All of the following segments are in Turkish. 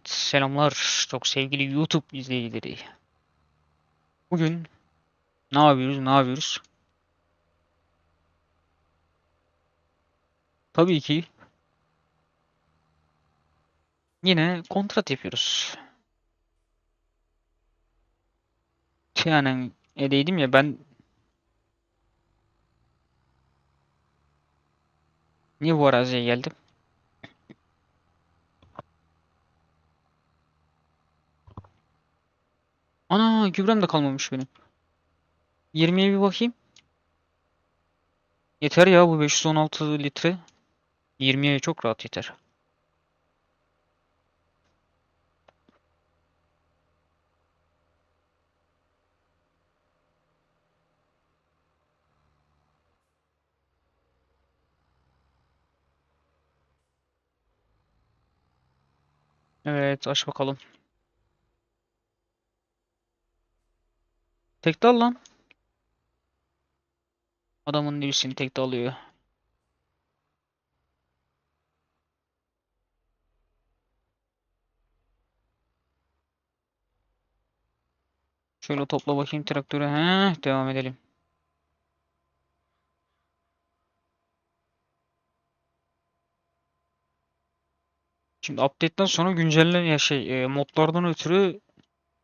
Evet, selamlar çok sevgili YouTube izleyicileri. Bugün ne yapıyoruz, ne yapıyoruz? Tabii ki yine kontrat yapıyoruz. Yani edeydim ya ben niye bu araziye geldim? Ana gübrem de kalmamış benim. 20'ye bir bakayım. Yeter ya bu 516 litre. 20'ye çok rahat yeter. Evet aç bakalım. Tekte al lan. Adamın birisini tekte alıyor. Şöyle topla bakayım traktörü. Heh, devam edelim. Şimdi update'den sonra güncellen ya şey e, modlardan ötürü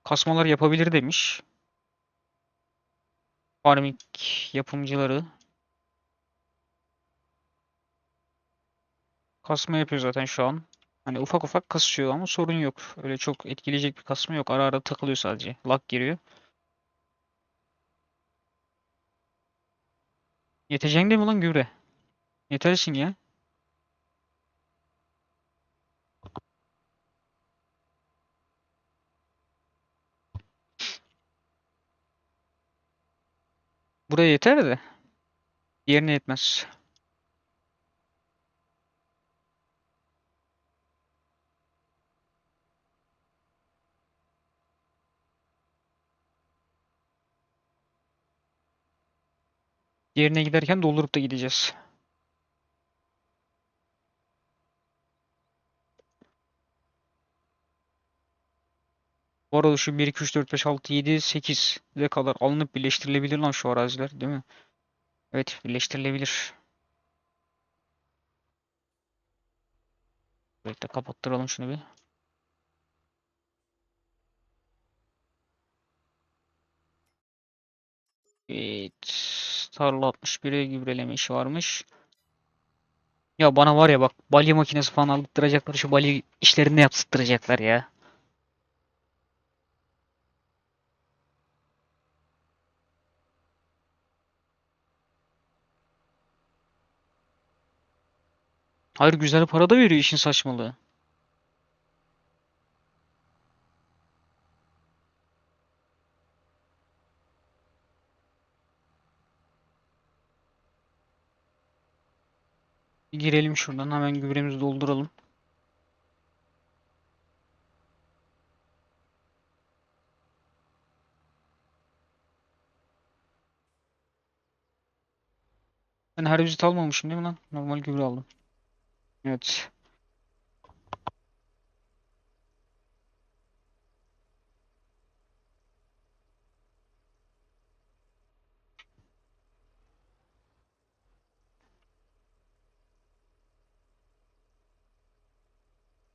kasmalar yapabilir demiş. Farming yapımcıları. Kasma yapıyor zaten şu an. Hani ufak ufak kasıyor ama sorun yok. Öyle çok etkileyecek bir kasma yok. Ara ara takılıyor sadece. Lag giriyor. Yeteceksin değil mi lan gübre? Yetersin ya. Buraya yeter de. Diğerine yetmez. Diğerine giderken doldurup da gideceğiz. Bu arada şu 1, 2, 3, 4, 5, 6, 7, 8'e kadar alınıp birleştirilebilir lan şu araziler değil mi? Evet birleştirilebilir. Bekle kapattıralım şunu bir. Evet. Tarla 61'e gübreleme işi varmış. Ya bana var ya bak balya makinesi falan aldıracaklar şu balya işlerini yaptıracaklar ya. Hayır güzel para da veriyor işin saçmalığı. Bir girelim şuradan hemen gübremizi dolduralım. Ben herbizit almamışım değil mi lan? Normal gübre aldım. Evet.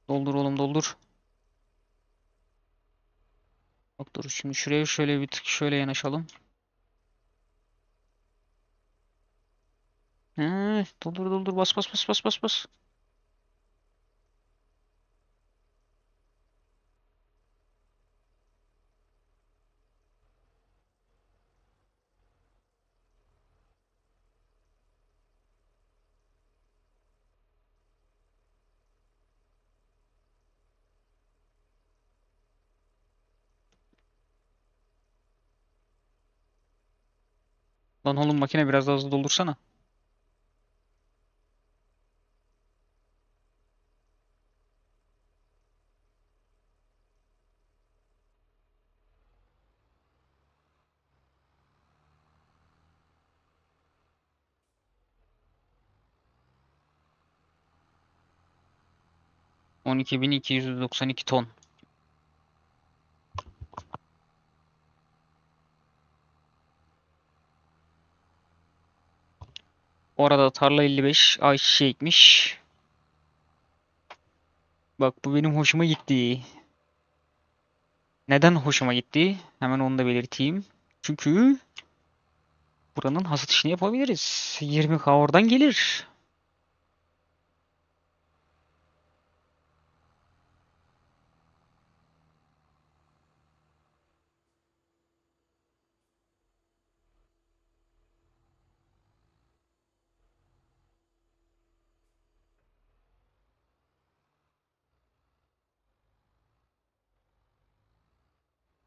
Doldur oğlum doldur. Bak dur şimdi şuraya şöyle bir tık şöyle yanaşalım. He, doldur doldur bas bas bas bas bas bas. Lan oğlum makine biraz daha hızlı doldursana. On iki bin iki yüz doksan iki ton. Bu arada tarla 55 ayçiçeği ekmiş. Bak bu benim hoşuma gitti. Neden hoşuma gitti? Hemen onu da belirteyim. Çünkü buranın hasat işini yapabiliriz. 20k oradan gelir.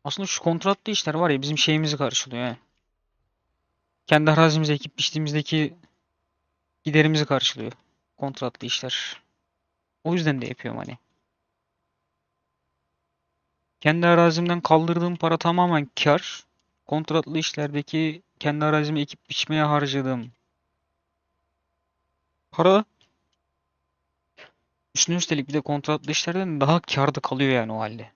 Aslında şu kontratlı işler var ya bizim şeyimizi karşılıyor he. Kendi arazimize ekip biçtiğimizdeki giderimizi karşılıyor. Kontratlı işler. O yüzden de yapıyorum hani. Kendi arazimden kaldırdığım para tamamen kar. Kontratlı işlerdeki kendi arazimi ekip biçmeye harcadığım para üstüne üstelik bir de kontratlı işlerden daha kârda kalıyor yani o halde.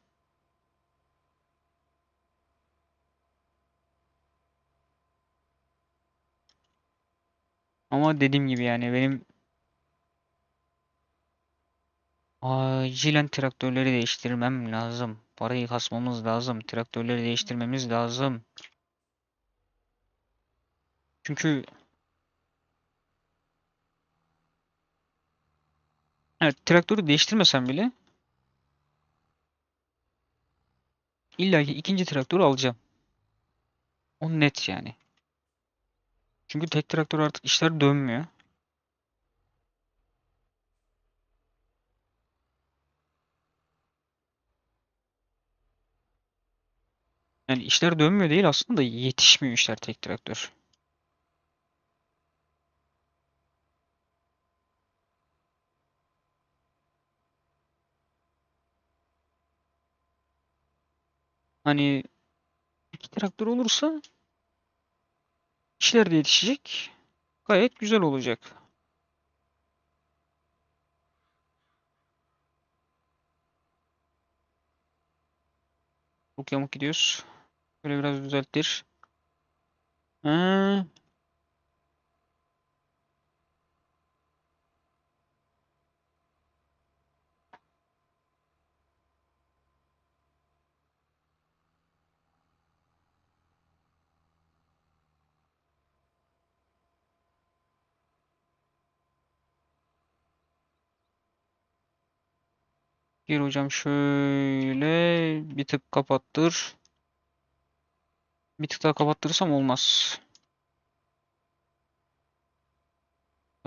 Ama dediğim gibi yani benim acilen traktörleri değiştirmem lazım. Parayı kasmamız lazım. Traktörleri değiştirmemiz lazım. Çünkü evet traktörü değiştirmesem bile illa ki ikinci traktörü alacağım. O net yani. Çünkü tek traktör artık işler dönmüyor. Yani işler dönmüyor değil aslında yetişmiyor işler tek traktör. Hani iki traktör olursa işler de yetişecek. Gayet güzel olacak. Çok yamuk gidiyoruz. Böyle biraz düzelttir. Ha. Gir hocam şöyle bir tık kapattır. Bir tık daha kapattırırsam olmaz.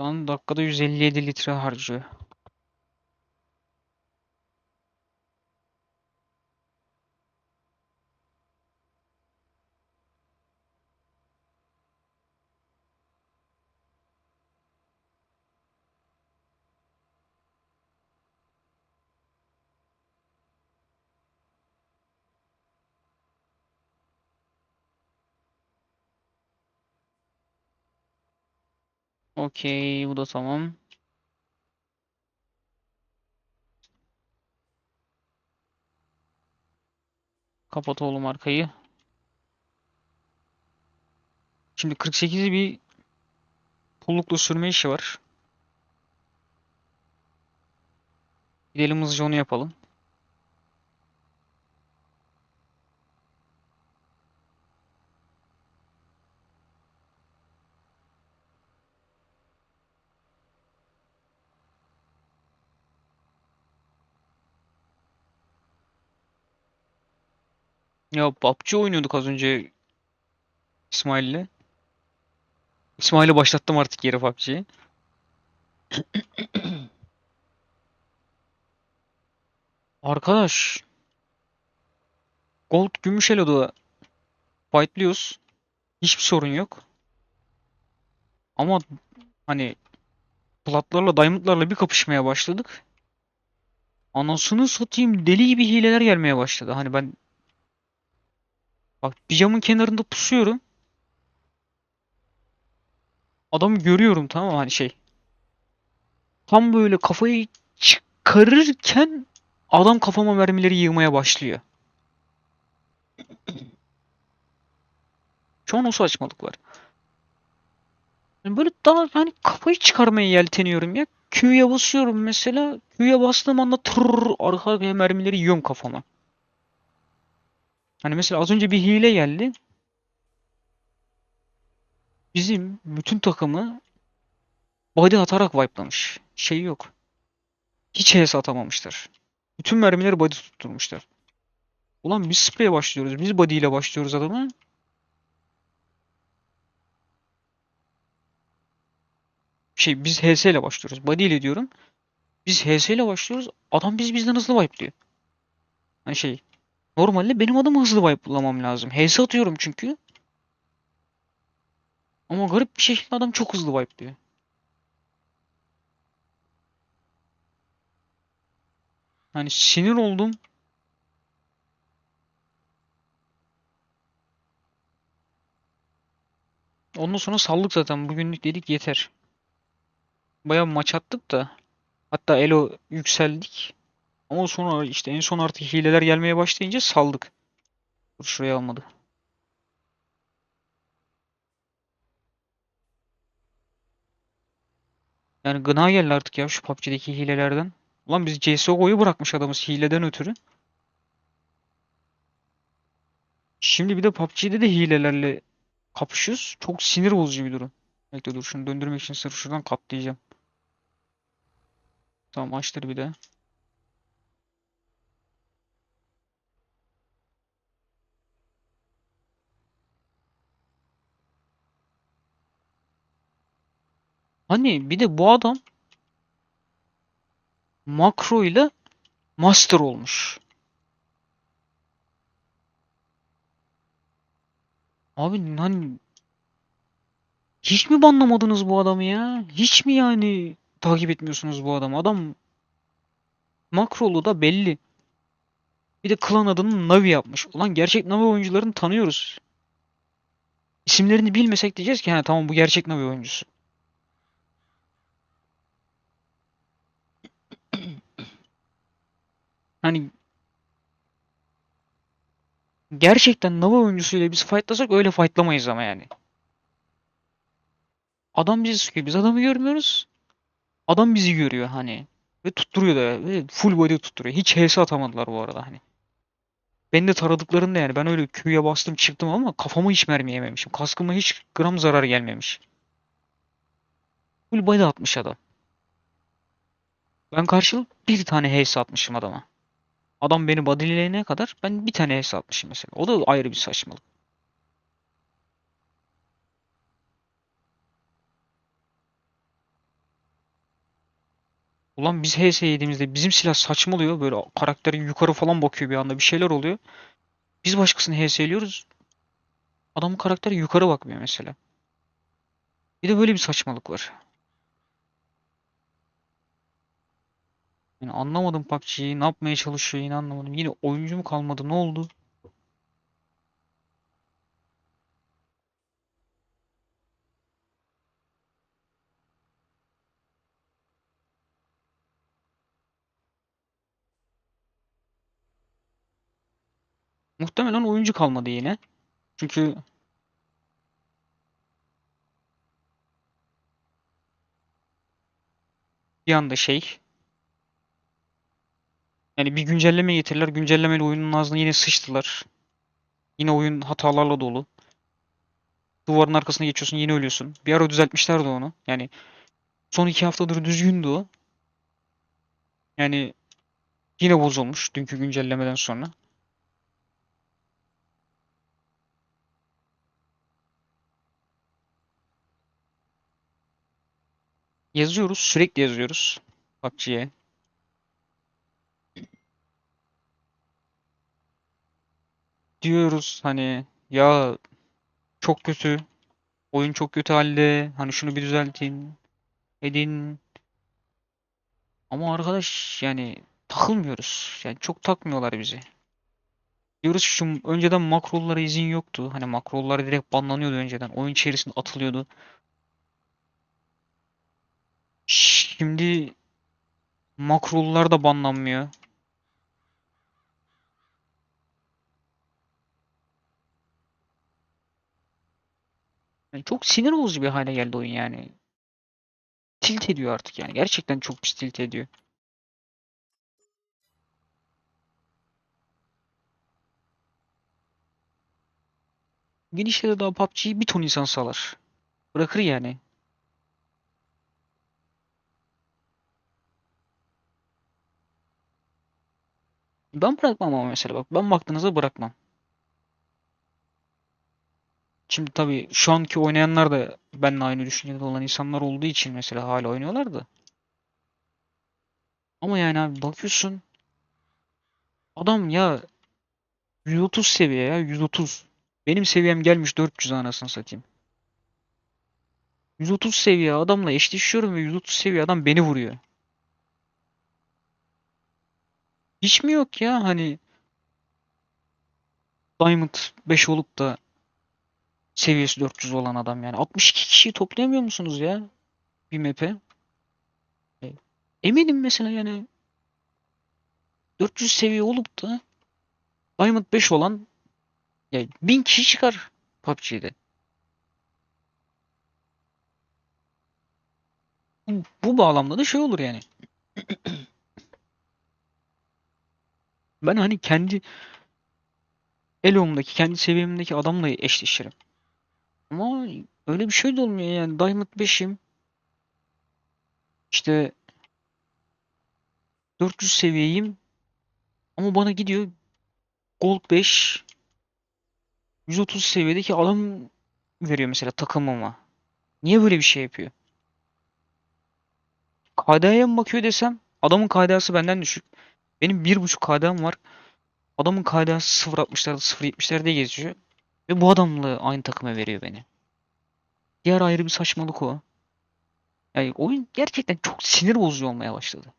Şu an dakikada 157 litre harcıyor. Okey, bu da tamam. Kapat oğlum arkayı. Şimdi 48'i bir pullukla sürme işi var. Gidelim hızlıca onu yapalım. Ya PUBG oynuyorduk az önce İsmail'le. İsmail'i başlattım artık yere PUBG'yi. Arkadaş. Gold gümüş elo'da fightlıyoruz. Hiçbir sorun yok. Ama hani platlarla diamondlarla bir kapışmaya başladık. Anasını satayım deli gibi hileler gelmeye başladı. Hani ben bak bir camın kenarında pusuyorum. Adamı görüyorum tamam mı? Hani şey. Tam böyle kafayı çık karırken adam kafama mermileri yığmaya başlıyor. Şu an o saçmalık var. Yani Böyle daha hani kafayı çıkarmaya yelteniyorum ya. Q'ya basıyorum mesela. Q'ya bastığım anda tırrrr arka mermileri yiyorum kafama. Hani mesela az önce bir hile geldi. Bizim bütün takımı body atarak wipe'lamış. Şey yok. Hiç HS atamamışlar. Bütün mermileri body tutturmuşlar. Ulan biz spreye başlıyoruz. Biz body ile başlıyoruz adamı. Şey biz HS ile başlıyoruz. Body ile diyorum. Biz HS ile başlıyoruz. Adam biz bizden hızlı wipe'lıyor. Hani şey. Normalde benim adamı hızlı wipe'lamam lazım. HS atıyorum çünkü. Ama garip bir şekilde adam çok hızlı wipe'lıyor. Hani sinir oldum. Ondan sonra saldık zaten. Bugünlük dedik yeter. Bayağı maç attık da. Hatta elo yükseldik. Ama sonra işte en son artık hileler gelmeye başlayınca saldık. Dur şuraya almadı. Yani gına geldi artık ya şu PUBG'deki hilelerden. Ulan biz CSGO'yu bırakmış adamız hileden ötürü. Şimdi bir de PUBG'de de hilelerle kapışıyoruz. Çok sinir bozucu bir durum. Bekle dur şunu döndürmek için sırf şuradan katlayacağım. Tamam açtır bir de. Hani bir de bu adam makro ile master olmuş. Abi hani hiç mi banlamadınız bu adamı ya? Hiç mi yani takip etmiyorsunuz bu adamı? Adam makrolu da belli. Bir de klan adını Navi yapmış. Ulan gerçek Navi oyuncularını tanıyoruz. İsimlerini bilmesek diyeceğiz ki ha tamam bu gerçek Navi oyuncusu. Hani gerçekten Navi oyuncusuyla biz fightlasak öyle fightlamayız ama yani. Adam bizi sıkıyor. Biz adamı görmüyoruz. Adam bizi görüyor hani. Ve tutturuyor da. Ve full body tutturuyor. Hiç HS atamadılar bu arada hani. Beni de taradıklarında yani. Ben öyle Q'ya bastım çıktım ama kafama hiç mermi yememişim. Kaskıma hiç gram zarar gelmemiş. Full body atmış adam. Ben karşılık bir tane HS atmışım adama. Adam beni bodyleyene kadar ben bir tane atmışım mesela. O da ayrı bir saçmalık. Ulan biz HS yediğimizde bizim silah saçmalıyor. Böyle karakterin yukarı falan bakıyor bir anda bir şeyler oluyor. Biz başkasını HS'liyoruz. Adamın karakteri yukarı bakmıyor mesela. Bir de böyle bir saçmalık var. Yani anlamadım PUBG'yi. Ne yapmaya çalışıyor yine anlamadım. Yine oyuncu mu kalmadı? Ne oldu? Muhtemelen oyuncu kalmadı yine. Çünkü bir anda şey yani bir güncelleme getirdiler. Güncellemeyle oyunun ağzına yine sıçtılar. Yine oyun hatalarla dolu. Duvarın arkasına geçiyorsun yine ölüyorsun. Bir ara düzeltmişlerdi onu. Yani son iki haftadır düzgündü o. Yani yine bozulmuş dünkü güncellemeden sonra. Yazıyoruz. Sürekli yazıyoruz. PUBG'ye. Diyoruz hani ya çok kötü. Oyun çok kötü halde. Hani şunu bir düzeltin. Edin. Ama arkadaş yani takılmıyoruz. Yani çok takmıyorlar bizi. Diyoruz şu önceden makrollara izin yoktu. Hani makrollar direkt banlanıyordu önceden. Oyun içerisinde atılıyordu. Şimdi Makrolular da banlanmıyor. Yani çok sinir bozucu bir hale geldi oyun yani. Tilt ediyor artık yani. Gerçekten çok pis tilt ediyor. Genişte daha PUBG'yi bir ton insan salar. Bırakır yani. Ben bırakmam ama mesela bak. Ben baktığınızda bırakmam. Şimdi tabii şu anki oynayanlar da benimle aynı düşüncede olan insanlar olduğu için mesela hala oynuyorlar da. Ama yani abi bakıyorsun adam ya 130 seviye ya 130. Benim seviyem gelmiş 400 anasını satayım. 130 seviye adamla eşleşiyorum ve 130 seviye adam beni vuruyor. Hiç mi yok ya hani Diamond 5 olup da seviyesi 400 olan adam yani 62 kişiyi toplayamıyor musunuz ya bir map'e? E, Eminim mesela yani 400 seviye olup da Diamond 5 olan ya 1000 kişi çıkar PUBG'de. Bu, bu bağlamda da şey olur yani. Ben hani kendi Elo'mdaki, kendi seviyemdeki adamla eşleşirim. Ama öyle bir şey de olmuyor yani. Diamond 5'im. İşte 400 seviyeyim. Ama bana gidiyor Gold 5 130 seviyedeki adam veriyor mesela takımıma. Niye böyle bir şey yapıyor? KDA'ya mı bakıyor desem adamın KDA'sı benden düşük. Benim 1.5 KDA'm var. Adamın KDA'sı 0.60'larda 0.70'lerde geziyor. Ve bu adamla aynı takıma veriyor beni. Diğer ayrı bir saçmalık o. Yani oyun gerçekten çok sinir bozucu olmaya başladı.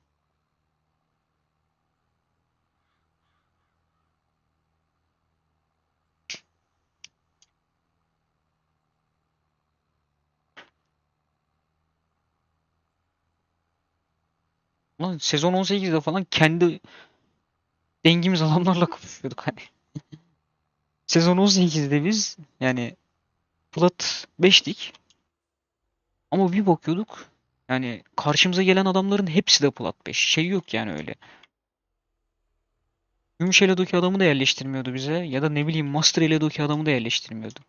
Ulan sezon 18'de falan kendi dengimiz adamlarla konuşuyorduk hani. Sezon 18'de biz yani Plat 5'tik. Ama bir bakıyorduk yani karşımıza gelen adamların hepsi de Plat 5. Şey yok yani öyle. Gümüş Elo'daki adamı da yerleştirmiyordu bize. Ya da ne bileyim Master Elo'daki adamı da yerleştirmiyordu.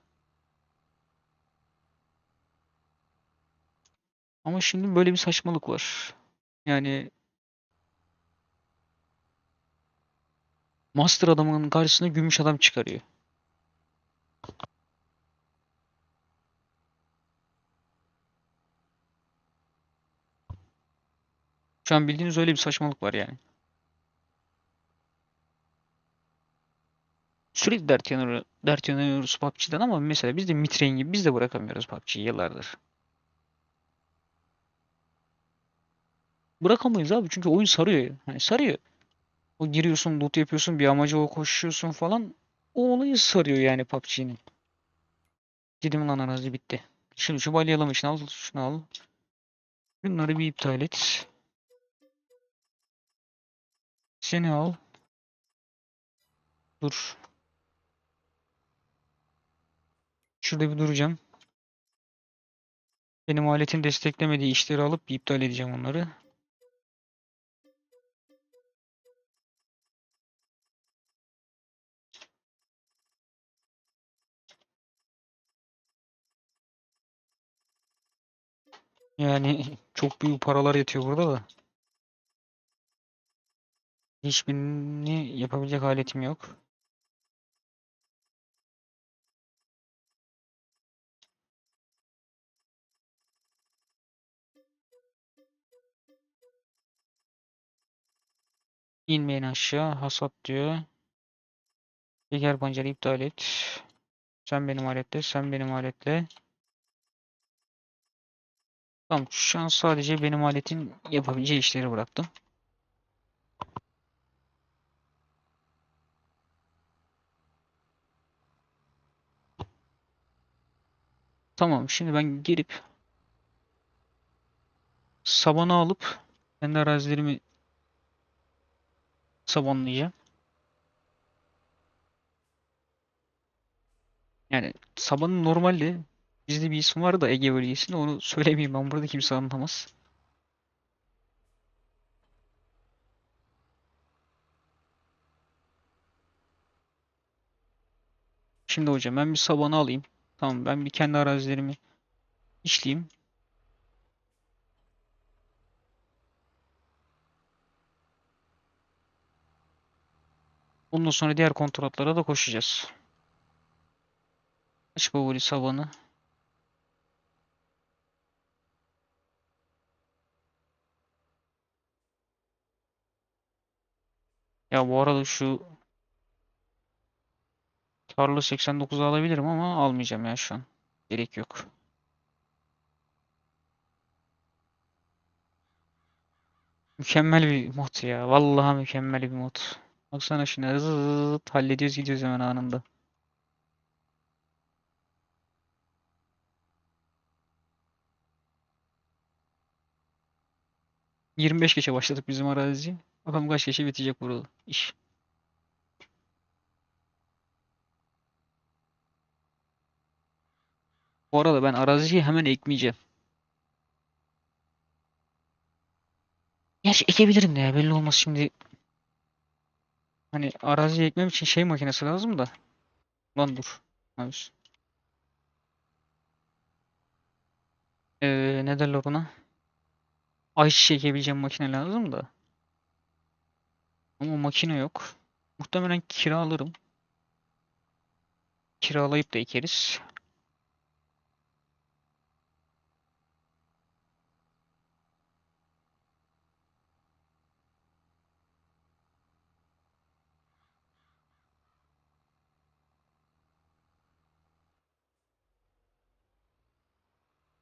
Ama şimdi böyle bir saçmalık var. Yani Master adamın karşısına gümüş adam çıkarıyor. Şu an bildiğiniz öyle bir saçmalık var yani. Sürekli dert yanıyor, dert yanıyoruz PUBG'den ama mesela biz de Mitrein gibi biz de bırakamıyoruz PUBG'yi yıllardır. Bırakamayız abi çünkü oyun sarıyor. Hani sarıyor. O giriyorsun, loot yapıyorsun, bir amaca o koşuyorsun falan. O olayı sarıyor yani PUBG'nin. Dedim lan arazi bitti. Şunu şu balyalama işini al, şunu al. Bunları bir iptal et. Seni al. Dur. Şurada bir duracağım. Benim aletin desteklemediği işleri alıp iptal edeceğim onları. Yani çok büyük paralar yatıyor burada da. Hiçbirini yapabilecek aletim yok. İnmeyin aşağı. Hasat diyor. Şeker pancarı iptal et. Sen benim aletle, sen benim aletle. Tamam, şu an sadece benim aletin yapabileceği işleri bıraktım. Tamam, şimdi ben girip sabanı alıp kendi arazilerimi sabonlayacağım. Yani Saban'ın normalde bizde bir ismi var da Ege bölgesinde onu söylemeyeyim ben burada kimse anlamaz. Şimdi hocam ben bir Saban'ı alayım. Tamam ben bir kendi arazilerimi işleyeyim. Ondan sonra diğer kontratlara da koşacağız. Aç favori Saban'ı. Ya bu arada şu Tarla 89'u alabilirim ama almayacağım ya şu an. Gerek yok. Mükemmel bir mod ya. Vallahi mükemmel bir mod. Baksana şuna zıt hallediyoruz gidiyoruz hemen anında. ...25 geçe başladık bizim arazi. Bakalım kaç geçe bitecek burada iş. Bu arada ben araziyi hemen ekmeyeceğim. Gerçi ekebilirim de ya belli olmaz şimdi. Hani araziyi ekmem için şey makinesi lazım da. Lan dur. Mouse. Ee, ne derler ona? Ayçiçeği ekebileceğim makine lazım da. Ama makine yok. Muhtemelen kiralarım. Kiralayıp da ekeriz.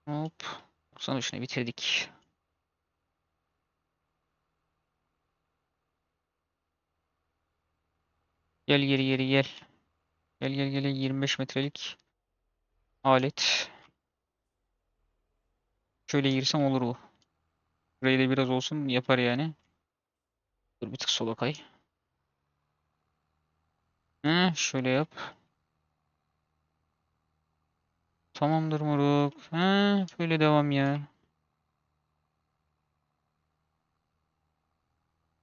Hop. Sonuçta bitirdik. Gel geri geri gel. Gel gel gel 25 metrelik alet. Şöyle girsem olur bu. Burayı da biraz olsun yapar yani. Dur bir tık sola kay. He, şöyle yap. Tamamdır moruk. He, böyle devam ya.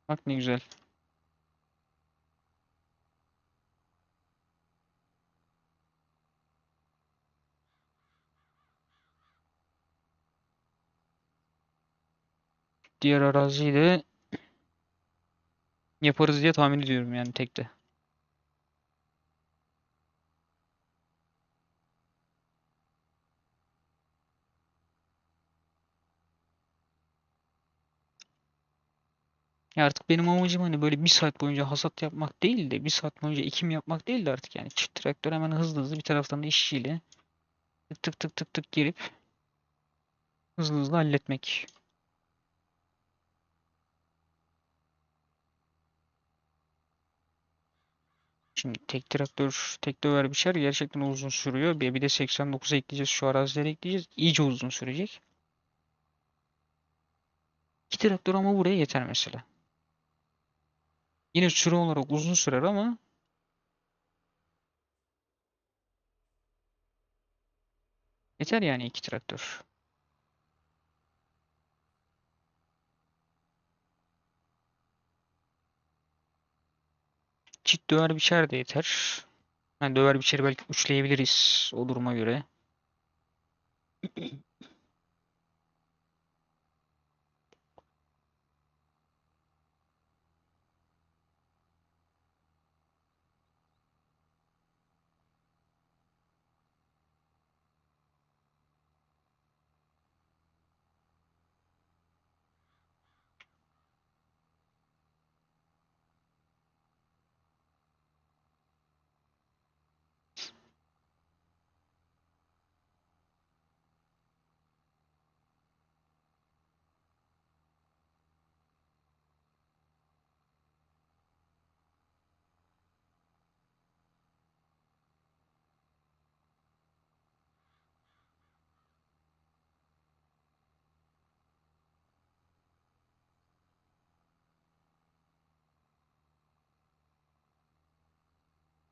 Bak ne güzel. Diğer araziyi de yaparız diye tahmin ediyorum yani tekte. Ya artık benim amacım hani böyle bir saat boyunca hasat yapmak değil de bir saat boyunca ekim yapmak değil de artık yani çift traktör hemen hızlı hızlı bir taraftan da işçiyle tık tık tık tık girip hızlı hızlı halletmek. Şimdi tek traktör, tek döver biçer gerçekten uzun sürüyor. Bir, bir de 89 ekleyeceğiz. Şu arazilere ekleyeceğiz. İyice uzun sürecek. İki traktör ama buraya yeter mesela. Yine süre olarak uzun sürer ama yeter yani iki traktör. Çift döver biçer de yeter. Yani döver biçeri belki üçleyebiliriz o duruma göre.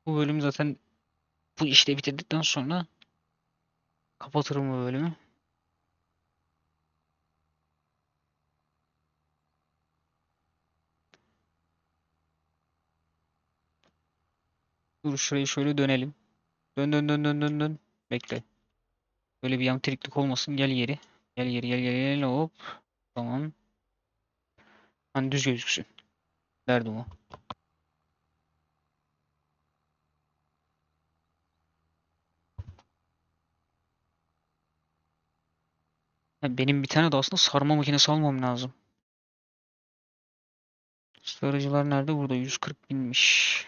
Bu bölüm zaten bu işte bitirdikten sonra kapatırım bu bölümü. Dur şurayı şöyle dönelim. Dön dön dön dön dön dön. Bekle. Böyle bir yantriklik olmasın. Gel geri. Gel geri gel gel gel hop. Tamam. Hani düz gözüksün. Derdim o. benim bir tane de aslında sarma makinesi almam lazım. Sarıcılar nerede? Burada 140 binmiş.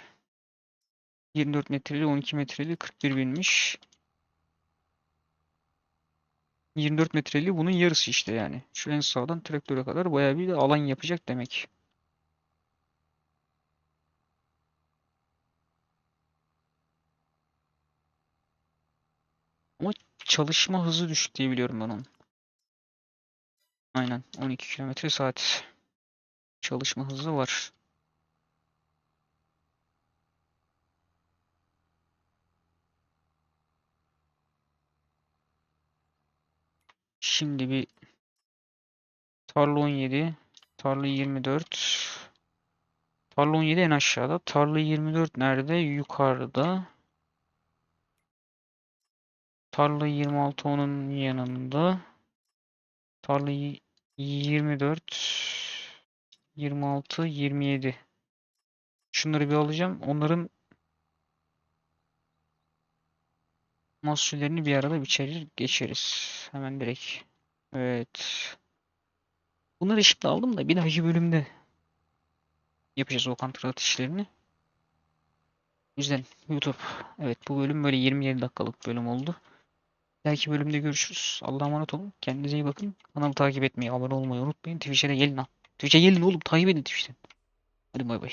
24 metreli 12 metreli 41 binmiş. 24 metreli bunun yarısı işte yani. Şu en sağdan traktöre kadar bayağı bir de alan yapacak demek. Ama çalışma hızı düşük diye biliyorum ben onun. Aynen 12 kilometre saat çalışma hızı var. Şimdi bir tarla 17, tarla 24. Tarla 17 en aşağıda. Tarla 24 nerede? Yukarıda. Tarla 26 onun yanında. Tarla y- 24 26 27 Şunları bir alacağım. Onların mahsullerini bir arada biçerir geçeriz. Hemen direkt. Evet. Bunları şimdi aldım da bir dahaki bölümde yapacağız o kontrat işlerini. Yüzden YouTube. Evet bu bölüm böyle 27 dakikalık bölüm oldu. Dahaki bölümde görüşürüz. Allah'a emanet olun. Kendinize iyi bakın. Kanalı takip etmeyi, abone olmayı unutmayın. Twitch'e de gelin ha. Twitch'e gelin oğlum. Takip edin Twitch'ten. Hadi bay bay.